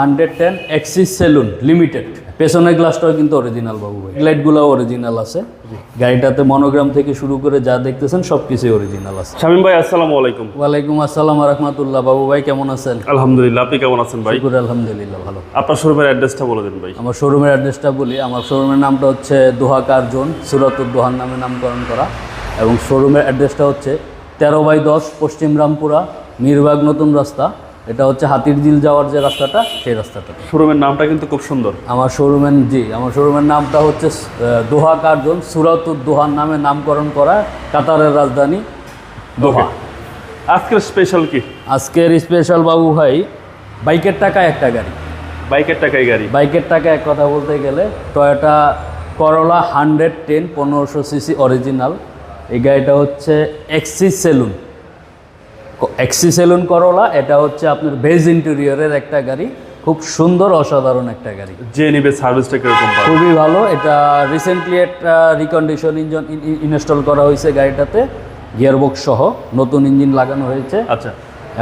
Hundred ten axis saloon limited. পেছনের গ্লাসটাও কিন্তু অরিজিনাল বাবু ভাই। লাইটগুলো অরিজিনাল আছে। গাড়িটাতে মনোগ্রাম থেকে শুরু করে যা দেখতেছেন সব কিছুই অরিজিনাল আছে। শামীম ভাই আসসালামু আলাইকুম। ওয়ালাইকুম আসসালাম রহমতুল্লাহ। বাবু ভাই কেমন আছেন? আলহামদুলিল্লাহ আপনি কেমন আছেন ভাই? শুকুর আলহামদুলিল্লাহ ভালো। আপনার শোরুমের অ্যাড্রেসটা বলে দিন ভাই। আমার শোরুমের অ্যাড্রেসটা বলি আমার শোরুমের নামটা হচ্ছে দোহা কার জোন সুরাতুর দোহার নামে নামকরণ করা। এবং শোরুমের অ্যাড্রেসটা হচ্ছে তেরো বাই দশ পশ্চিম রামপুরা মিরবাগ নতুন রাস্তা। এটা হচ্ছে হাতির ঝিল যাওয়ার যে রাস্তাটা সেই রাস্তাটা। শোরুমের নামটা কিন্তু খুব সুন্দর। আমার শোরুমের জি আমার শোরুমের নামটা হচ্ছে দোহা কার্জন সুরাতুর দোহার নামে নামকরণ করা কাতারের রাজধানী দোহা। আজকের স্পেশাল কি? আজকের স্পেশাল বাবু ভাই বাইকের টাকা একটা গাড়ি। বাইকের টাকায় গাড়ি। বাইকের টাকা এক কথা বলতে গেলে টয়োটা করলা হান্ড্রেড টেন পনেরোশো সিসি অরিজিনাল এই গাড়িটা হচ্ছে এক্সিস সেলুন এক্সি সেলুন করলা এটা হচ্ছে আপনার বেজ ইন্টেরিয়রের একটা গাড়ি খুব সুন্দর অসাধারণ একটা গাড়ি। যে নিবে সার্ভিসটা কীরকম খুবই ভালো এটা রিসেন্টলি একটা রিকন্ডিশন ইঞ্জিন ইনস্টল করা হয়েছে গাড়িটাতে গিয়ারবক্স সহ নতুন ইঞ্জিন লাগানো হয়েছে। আচ্ছা।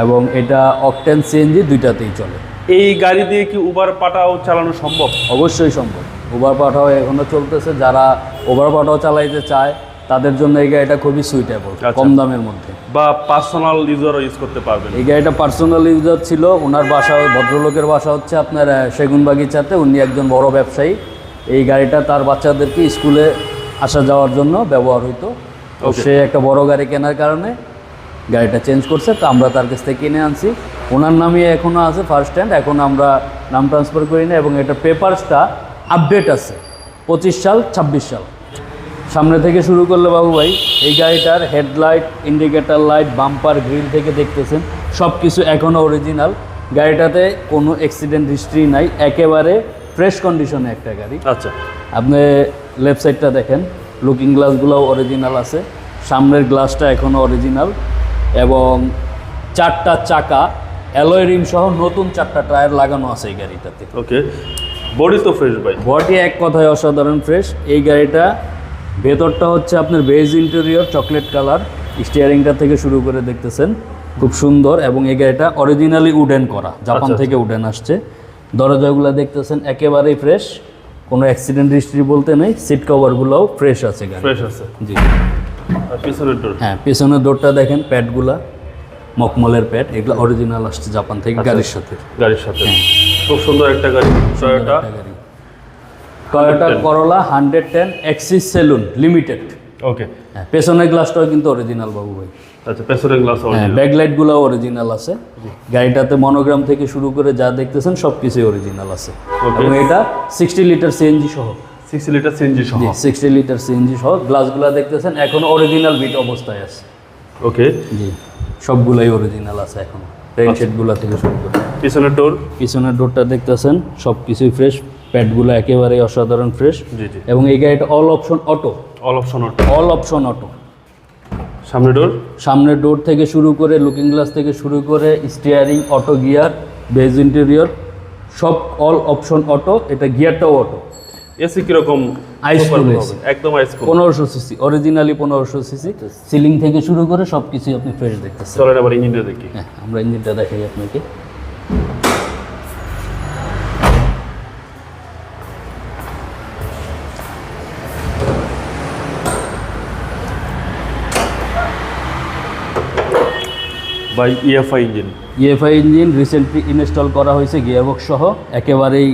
এবং এটা অকটেন সিএনজি দুইটাতেই চলে। এই গাড়ি দিয়ে কি উবার পাটাও চালানো সম্ভব? অবশ্যই সম্ভব। উবার পাঠাও এখনও চলতেছে যারা উবার পাঠাও চালাইতে চায় তাদের জন্য এই গাড়িটা খুবই সুইটেবল আচ্ছা। কম দামের মধ্যে। বা পার্সোনাল ইউজারও ইউজ করতে পারবেন। এই গাড়িটা পার্সোনাল ইউজার ছিল ওনার বাসা ভদ্রলোকের বাসা হচ্ছে আপনার আহ, সেগুন বাগিচাতে উনি একজন বড় ব্যবসায়ী। এই গাড়িটা তার বাচ্চাদেরকে স্কুলে আসা যাওয়ার জন্য ব্যবহার হইতো। সে একটা বড় গাড়ি কেনার কারণে গাড়িটা চেঞ্জ করছে। তো আমরা তার কাছ থেকে কিনে আনছি। ওনার নামই এখনও আছে ফার্স্ট হ্যান্ড এখন আমরা নাম ট্রান্সফার করি না এবং এটা পেপারসটা আপডেট আছে। পঁচিশ সাল ছাব্বিশ সাল। সামনে থেকে শুরু করলে বাবু ভাই এই গাড়িটার headlight indicator light bumper grill থেকে দেখতেছেন সব কিছু এখনও অরিজিনাল গাড়িটাতে কোনো অ্যাক্সিডেন্ট হিস্ট্রি নাই একেবারে ফ্রেশ কন্ডিশনে একটা গাড়ি। আচ্ছা। আপনি লেফট সাইডটা দেখেন লুকিং গ্লাসগুলোও অরিজিনাল আছে সামনের গ্লাসটা এখনও অরিজিনাল এবং চারটা চাকা অ্যালয় রিম সহ নতুন চারটা টায়ার লাগানো আছে এই গাড়িটাতে। ওকে বডি তো ফ্রেশ ভাই। বডি এক কথায় অসাধারণ ফ্রেশ এই গাড়িটা ভেতরটা হচ্ছে আপনার বেজ ইন্টেরিয়র চকলেট কালার স্টিয়ারিংটা থেকে শুরু করে দেখতেছেন। খুব সুন্দর এবং এই গাড়িটা অরিজিনালি উডেন করা। জাপান আচ্ছা, থেকে উডেন আসছে। দরজাগুলো দেখতেছেন একেবারেই ফ্রেশ কোনো অ্যাক্সিডেন্ট হিস্ট্রি বলতে নেই। সিট কভারগুলোও ফ্রেশ আছে গাড়ি ফ্রেশ আছে। জি। আর পিছনের ডোর হ্যাঁ পেছনের ডোরটা দেখেন প্যাডগুলা মকমলের প্যাড এগুলো অরিজিনাল আসছে জাপান থেকে আচ্ছা। গাড়ির সাথে। গাড়ির সাথে। খুব সুন্দর একটা গাড়ি Toyota Toyota Corolla hundred ten axis saloon limited okay হ্যাঁ পেছনের গ্লাসটাও কিন্তু অরিজিনাল বাবু ভাই। আচ্ছা পেছনের গ্লাস হ্যাঁ ব্যাকলাইটগুলো অরিজিনাল আছে। গাড়িটাতে মনোগ্রাম থেকে শুরু করে যা দেখতেছেন সব কিছুই অরিজিনাল আছে এবং এটা সিক্সটি লিটার সিএনজি সহ। সিক্সটি লিটার সিএনজি সহ। সিক্সটি লিটার সিএনজি সহ। গ্লাসগুলো দেখতেছেন এখনও অরিজিনাল বিট অবস্থায় আছে। ওকে জি সবগুলাই অরিজিনাল আছে এখন। রেইন শেডগুলো থেকে শুরু করে। পিছনের ডোর পিছনের ডোরটা দেখতেছেন সব কিছুই ফ্রেশ প্যাডগুলো একেবারে অসাধারণ ফ্রেশ। এবং এই গাড়িটা all option auto all option auto all option auto সামনে ডোর সামনের ডোর থেকে শুরু করে লুকিং গ্লাস থেকে শুরু করে steering auto gear beige interior সব অল অপশন অটো এটা গিয়ারটাও অটো এসি কীরকম। একদম পনেরোশো সিসি অরিজিনালি পনেরোশো সিসি সিলিং থেকে শুরু করে সব কিছুই আপনি ফ্রেশ দেখতেছেন। চলেন আবার ইঞ্জিনটা দেখি। হ্যাঁ আমরা ইঞ্জিনটা দেখাই আপনাকে। By EFI engine EFI engine recently install করা হয়েছে গিয়ারবক্স সহ। একেবারেই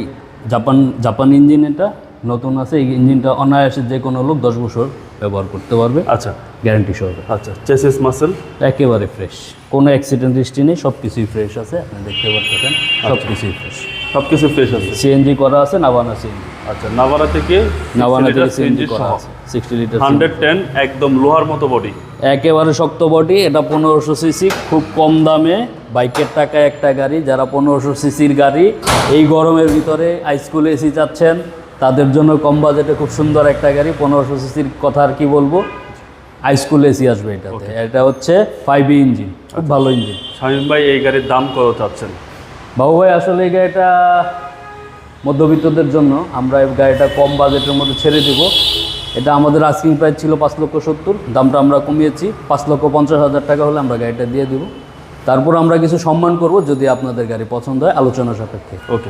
জাপান জাপান ইঞ্জিন এটা। নতুন আছে এই ইঞ্জিনটা অনায়াসে যে কোনো লোক দশ বছর ব্যবহার করতে পারবে। আচ্ছা। গ্যারান্টি সহ। আচ্ছা চেসিস মাসেল একেবারে ফ্রেশ কোনো অ্যাক্সিডেন্ট হিস্ট্রি নেই সব কিছুই ফ্রেশ আছে আপনি দেখতে পাচ্ছেন সব কিছুই ফ্রেশ সব কিছু ফ্রেশ আছে। সিএনজি করা আছে নাভানা সিএনজি আচ্ছা নাভারা থেকে নাভানা থেকে সিএনজি করা আছে সিক্সটি লিটার হান্ড্রেড টেন একদম লোহার মতো বডি একেবারে শক্ত বডি এটা পনেরোশো সিসি খুব কম দামে। বাইকের টাকায় একটা গাড়ি যারা পনেরোশো সিসির গাড়ি এই গরমের ভিতরে হাইস্কুলে এসি চাচ্ছেন তাদের জন্য কম বাজেটে খুব সুন্দর একটা গাড়ি পনেরোশো সিসির কথা আর কি বলব। হাইস্কুল এসি আসবে এটাতে। এটা হচ্ছে ফাইভ ইঞ্জিন খুব ভালো ইঞ্জিন শামীম ভাই এই গাড়ির দাম কত চাচ্ছেন? বাবু ভাই আসলে এই গাড়িটা মধ্যবিত্তদের জন্য আমরা এই গাড়িটা কম বাজেটের মধ্যে ছেড়ে দিব। এটা আমাদের আস্কিং প্রাইস ছিল পাঁচ লক্ষ সত্তর। দামটা আমরা কমিয়েছি। পাঁচ লক্ষ পঞ্চাশ হাজার টাকা হলে আমরা গাড়িটা দিয়ে দিব। তারপর আমরা কিছু সম্মান করব যদি আপনাদের গাড়ি পছন্দ হয় আলোচনা সাপেক্ষে। ওকে।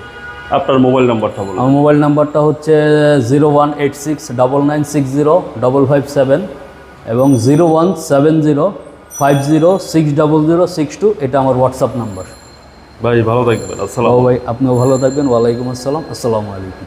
আপনার মোবাইল নাম্বারটা বলুন। আমার মোবাইল নাম্বারটা হচ্ছে zero one eight six double nine six zero double five seven এবং zero one seven zero five zero six double zero six two. এটা আমার হোয়াটসঅ্যাপ নাম্বার। ভাই ভালো থাকবেন আসসালাম ভাই আপনিও ভালো থাকবেন ওয়ালাইকুম আসসালাম আসসালামু আলাইকুম।